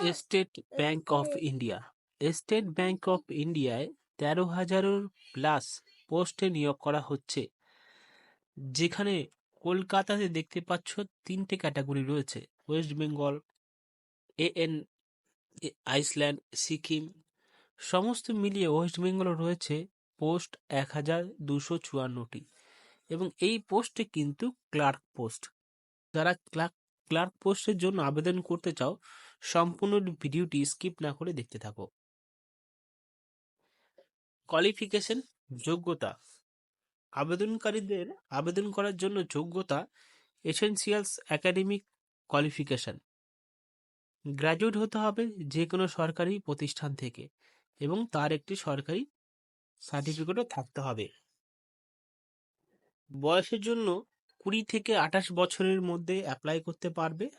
State Bank of India State Bank of ইন্ডিয়ায় তেরো হাজারের প্লাস পোস্টে নিয়োগ করা হচ্ছে যেখানে কলকাতাতে দেখতে পাচ্ছ তিনটে ক্যাটাগরি রয়েছে West Bengal A and island Sikkim সমস্ত মিলিয়ে ওয়েস্ট বেঙ্গলে রয়েছে পোস্ট এক হাজার দুশো চুয়ান্নটি এবং এই পোস্টে কিন্তু ক্লার্ক পোস্ট যারা ক্লার্ক ক্লার্ক পোস্টের জন্য আবেদন করতে চাও, সম্পূর্ণ ভিডিওটি স্কিপ না করে দেখতে থাকো। কোয়ালিফিকেশন, যোগ্যতা। আবেদনকারীদের আবেদন করার জন্য যোগ্যতা, এসেনশিয়ালস একাডেমিক কোয়ালিফিকেশন। গ্র্যাজুয়েট হতে হবে যে কোনো সরকারি প্রতিষ্ঠান থেকে এবং তার একটি সরকারি সার্টিফিকেটও থাকতে হবে। বয়সের জন্য কুড়ি থেকে আঠাশ বছরের মধ্যে অ্যাপ্লাই করতে পারবে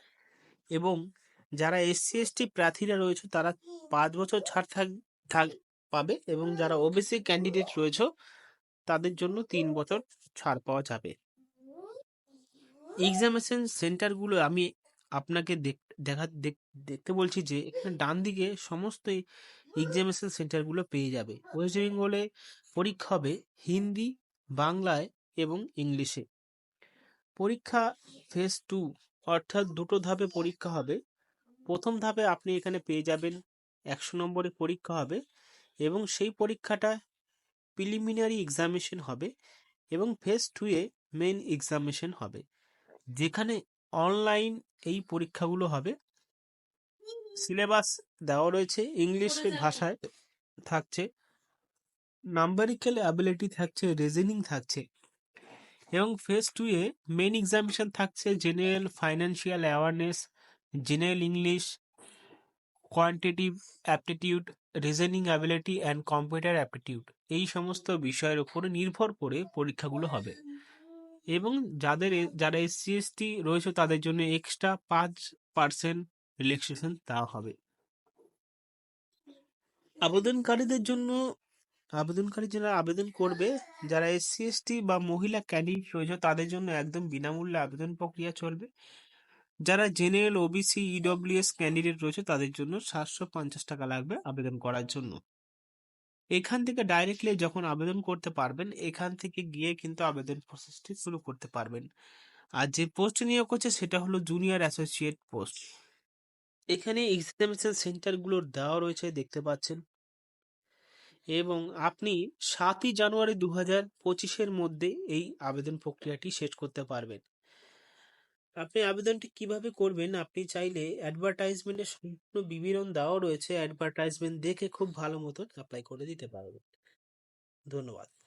এবং যারা এসসি এসটি প্রার্থীরা রয়েছে, তারা পাঁচ বছর ছাড় থাক থাক পাবে এবং যারা ওবিসি ক্যান্ডিডেট রয়েছে, তাদের জন্য তিন বছর ছাড় পাওয়া যাবে। এক্সামিনেশন সেন্টারগুলো আমি আপনাকে দেখ- দেখা, দেখ- দেখতে বলছি যে, এখানে ডান দিকে সমস্ত এক্সামিনেশন সেন্টারগুলো পেয়ে যাবে। ওয়েস্ট বেঙ্গলে পরীক্ষা হবে হিন্দি, বাংলায় এবং ইংলিশে। পরীক্ষা ফেজ টু অর্থাৎ দুটো ধাপে পরীক্ষা হবে। প্রথম ধাপে আপনি এখানে পেয়ে যাবেন একশো নম্বরের পরীক্ষা হবে এবং সেই পরীক্ষাটা প্রিলিমিনারি এক্সামিনেশন হবে এবং ফেজ টু এ মেন এক্সামিনেশন হবে। যেখানে অনলাইন এই পরীক্ষাগুলো হবে। সিলেবাস দেওয়া রয়েছে ইংলিশ ভাষায় থাকছে। নাম্বারিক্যাল অ্যাবিলিটি থাকছে রিজনিং থাকছে। এবং ফেজ টু এ মেন এক্সামিনেশন থাকছে general financial awareness general English quantitative aptitude reasoning ability and computer aptitude এই সমস্ত বিষয়ের উপরে নির্ভর করে পরীক্ষাগুলো হবে। এবং যাদের যারা এসসি এসটি রয়েছে তাদের জন্য এক্সট্রা পাঁচ পার্সেন্ট রিল্যাক্সেশন দেওয়া হবে। আবেদনকারীদের জন্য আবেদনকারী যারা আবেদন করবে, যারা এসসি এসটি বা মহিলা ক্যান্ডিডেট রয়েছে, তাদের জন্য একদম বিনামূল্যে আবেদন প্রক্রিয়া চলবে। যারা জেনারেল ওবিসি ইডব্লিউএস ক্যান্ডিডেট রয়েছে, তাদের জন্য সাতশো পঞ্চাশ টাকা লাগবে আবেদন করার জন্য। এখান থেকে ডাইরেক্টলি যখন আবেদন করতে পারবেন, এখান থেকে গিয়ে কিন্তু আবেদন প্রসেসটি শুরু করতে পারবেন। আর যে পোস্ট নিয়োগ করছে সেটা হলো জুনিয়র অ্যাসোসিয়েট পোস্ট এখানে এক্সামিনেশন সেন্টারগুলোর দেওয়া রয়েছে, দেখতে পাচ্ছেন। এবং আপনি সাতই জানুয়ারি দু হাজার পঁচিশের মধ্যে এই আবেদন প্রক্রিয়াটি শেষ করতে পারবেন। আপনি আবেদনটি কীভাবে করবেন? আপনি চাইলে অ্যাডভার্টাইজমেন্টের সম্পূর্ণ বিবরণ দেওয়া রয়েছে। অ্যাডভার্টাইজমেন্ট দেখে খুব ভালো মতন অ্যাপ্লাই করে দিতে পারবেন। ধন্যবাদ।